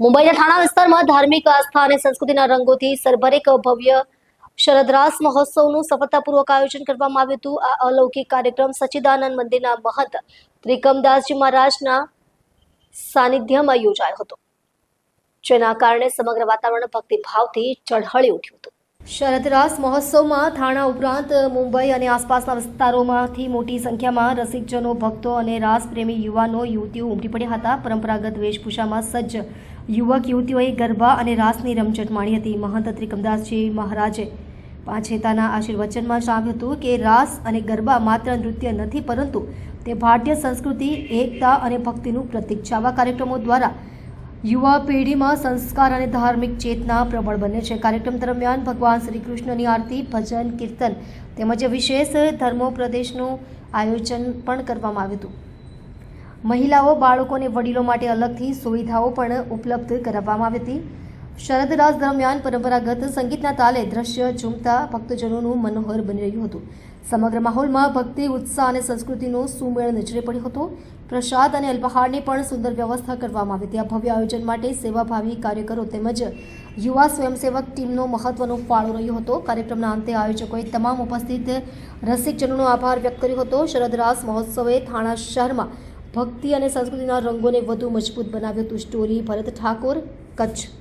મુંબઈના થાણા વિસ્તારમાં ધાર્મિક આસ્થા અને સંસ્કૃતિના રંગોથી સરભરેક ભવ્ય શરદરાસ મહોત્સવનું સફળતાપૂર્વક આયોજન કરવામાં આવ્યું હતું. આ અલૌકિક કાર્યક્રમ સચ્ચિદાનંદ મંદિરના મહંત ત્રિકમદાસજી મહારાજના સાનિધ્યમાં યોજાયો હતો. જેના કારણે સમગ્ર વાતાવરણ ભક્તિભાવથી ચળહળી ઉઠ્યું હતું. શરદરાસ મહોત્સવમાં થાણા ઉપરાંત મુંબઈ અને આસપાસના વિસ્તારોમાંથી મોટી સંખ્યામાં રસિકજનો, ભક્તો અને રાસ પ્રેમી યુવાનો, યુવતીઓ ઉમટી પડ્યા હતા. પરંપરાગત વેશભૂષામાં સજ્જ યુવક યુવતીઓએ ગરબા અને રાસની રમઝટ માણી હતી. મહંત ત્રિકમદાસજી મહારાજે પાંચેતાના આશીર્વચનમાં જણાવ્યું હતું કે, રાસ અને ગરબા માત્ર નૃત્ય નથી, પરંતુ તે ભારતીય સંસ્કૃતિ, એકતા અને ભક્તિનું પ્રતીક છે. આવા કાર્યક્રમો દ્વારા યુવા પેઢીમાં સંસ્કાર અને ધાર્મિક ચેતના પ્રબળ બને છે. કાર્યક્રમ દરમિયાન ભગવાન શ્રી કૃષ્ણની આરતી, ભજન, કીર્તન તેમજ વિશેષ ધર્મોપ્રદેશનું આયોજન પણ કરવામાં આવ્યું હતું. મહિલાઓ, બાળકો અને વડીલો માટે અલગથી સુવિધાઓ પણ ઉપલબ્ધ કરાવવામાં આવી હતી. શરદરાસ દરમિયાન પરંપરાગત સંગીતના તાલે દ્રશ્ય ઝૂમતા ભક્તજનોનું મનોહર બની રહ્યું હતું. સમગ્ર માહોલમાં ભક્તિ, ઉત્સાહ અને સંસ્કૃતિનો સુમેળ નજરે પડ્યો હતો. પ્રસાદ અને અલ્પાહારની પણ સુંદર વ્યવસ્થા કરવામાં આવી. હતી ભવ્ય આયોજન માટે સેવાભાવી કાર્યકરો તેમજ યુવા સ્વયંસેવક ટીમનો મહત્વનો ફાળો રહ્યો હતો. કાર્યક્રમના અંતે આયોજકોએ તમામ ઉપસ્થિત રસિકજનોનો આભાર વ્યક્ત કર્યો હતો. શરદરાસ મહોત્સવે થાણા શહેરમાં ભક્તિ અને સંસ્કૃતિના રંગોને વધુ મજબૂત બનાવ્યું હતું. સ્ટોરી ભરત ઠાકોર, કચ્છ.